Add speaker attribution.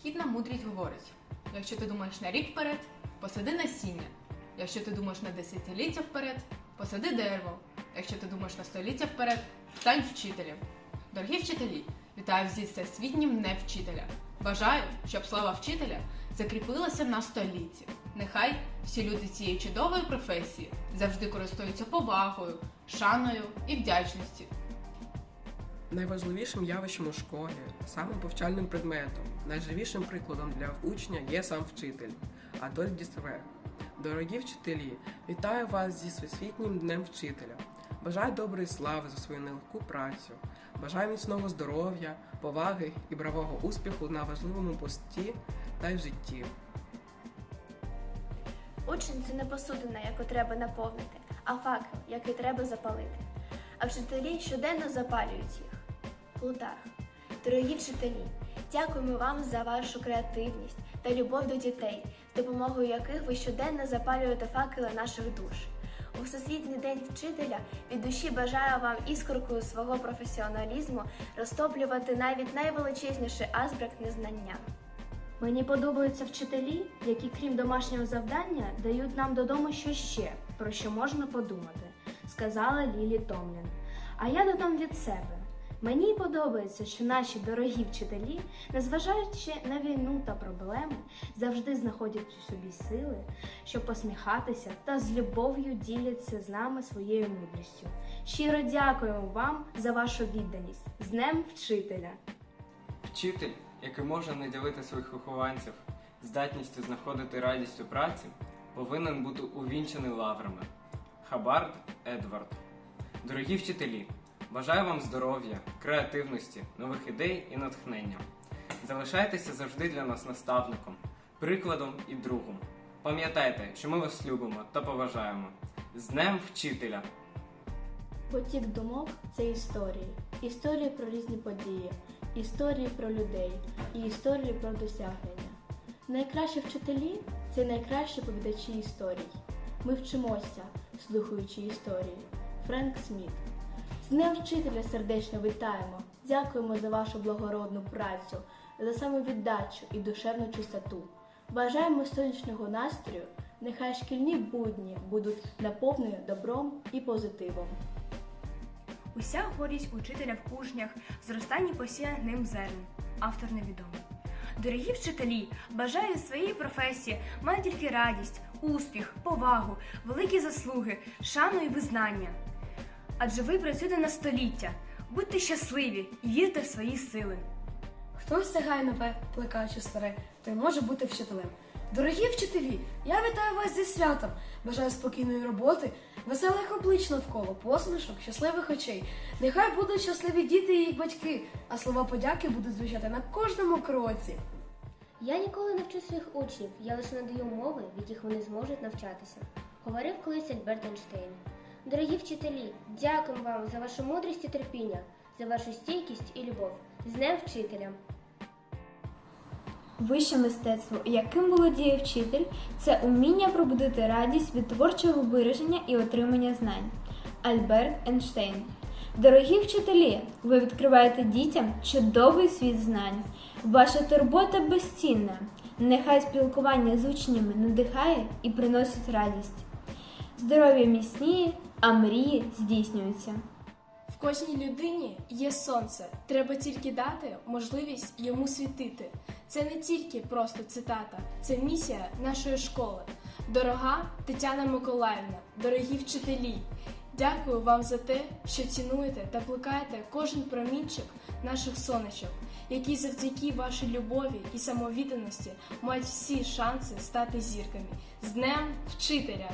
Speaker 1: Східна мудрість говорить: якщо ти думаєш на рік вперед, посади насіння. Якщо ти думаєш на десятиліття вперед, посади дерево. Якщо ти думаєш на століття вперед, стань вчителем. Дорогі вчителі, вітаю зі всесвітнім днем вчителя. Бажаю, щоб слава вчителя закріпилася на столітті. Нехай всі люди цієї чудової професії завжди користуються повагою, шаною і вдячністю.
Speaker 2: Найважливішим явищем у школі, самим повчальним предметом, найживішим прикладом для учня є сам вчитель Адольф Дісвер. Дорогі вчителі, вітаю вас зі Всесвітнім днем вчителя. Бажаю доброї слави за свою нелегку працю. Бажаю міцного здоров'я, поваги і бравого успіху на важливому пості та й в житті.
Speaker 3: Учень це не посудина, яку треба наповнити, а факел, який треба запалити. А вчителі щоденно запалюють їх. Плутарх. Дорогі вчителі, дякуємо вам за вашу креативність та любов до дітей, з допомогою яких ви щоденно запалюєте факели наших душ. У Всесвітній день вчителя від душі бажаю вам іскоркою свого професіоналізму розтоплювати навіть найвеличезніший азбрак незнання.
Speaker 4: Мені подобаються вчителі, які, крім домашнього завдання, дають нам додому що ще, про що можна подумати, сказала Лілі Томлін. А я додам від себе. Мені подобається, що наші дорогі вчителі, незважаючи на війну та проблеми, завжди знаходять у собі сили, щоб посміхатися та з любов'ю діляться з нами своєю мудрістю. Щиро дякуємо вам за вашу відданість. З Днем вчителя!
Speaker 5: Вчитель, який може наділити своїх вихованців здатністю знаходити радість у праці, повинен бути увінчений лаврами. Хабард Едвард. Дорогі вчителі, бажаю вам здоров'я, креативності, нових ідей і натхнення. Залишайтеся завжди для нас наставником, прикладом і другом. Пам'ятайте, що ми вас любимо та поважаємо. З Днем Вчителя!
Speaker 4: Потік думок це історії. Історії про різні події, історії про людей і історії про досягнення. Найкращі вчителі це найкращі повідачі історій. Ми вчимося, слухаючи історії. Френк Сміт. З Днем вчителя сердечно вітаємо. Дякуємо за вашу благородну працю, за самовіддачу і душевну чистоту. Бажаємо сонячного настрою. Нехай шкільні будні будуть наповнені добром і позитивом.
Speaker 6: Уся гордість учителя в учнях, зростання посіяних ним зерн. Автор невідомий. Дорогі вчителі, бажаю своєї професії мати тільки радість, успіх, повагу, великі заслуги, шану і визнання. Адже ви працюєте на століття. Будьте щасливі і вірте в свої сили.
Speaker 7: Хто сягає нове, плекаючи старе, той може бути вчителем. Дорогі вчителі, я вітаю вас зі святом. Бажаю спокійної роботи, веселих облич навколо, посмішок, щасливих очей. Нехай будуть щасливі діти і їх батьки, а слова подяки будуть звучати на кожному кроці.
Speaker 8: Я ніколи не вчу своїх учнів, я лише надаю умови, в яких вони зможуть навчатися. Говорив колись Альберт Ейнштейн. Дорогі вчителі, дякуємо вам за вашу мудрість і терпіння, за вашу стійкість і любов. З Днем вчителя!
Speaker 9: Вище мистецтво, яким володіє вчитель, це уміння пробудити радість від творчого вираження і отримання знань. Альберт Ейнштейн. Дорогі вчителі, ви відкриваєте дітям чудовий світ знань. Ваша турбота безцінна. Нехай спілкування з учнями надихає і приносить радість. Здоров'я міцніє, а мрії здійснюються.
Speaker 10: В кожній людині є сонце. Треба тільки дати можливість йому світити. Це не тільки просто цитата, це місія нашої школи. Дорога Тетяна Миколаївна, дорогі вчителі. Дякую вам за те, що цінуєте та плекаєте кожен промінчик наших сонечок, які завдяки вашій любові і самовідданості мають всі шанси стати зірками. З Днем Вчителя!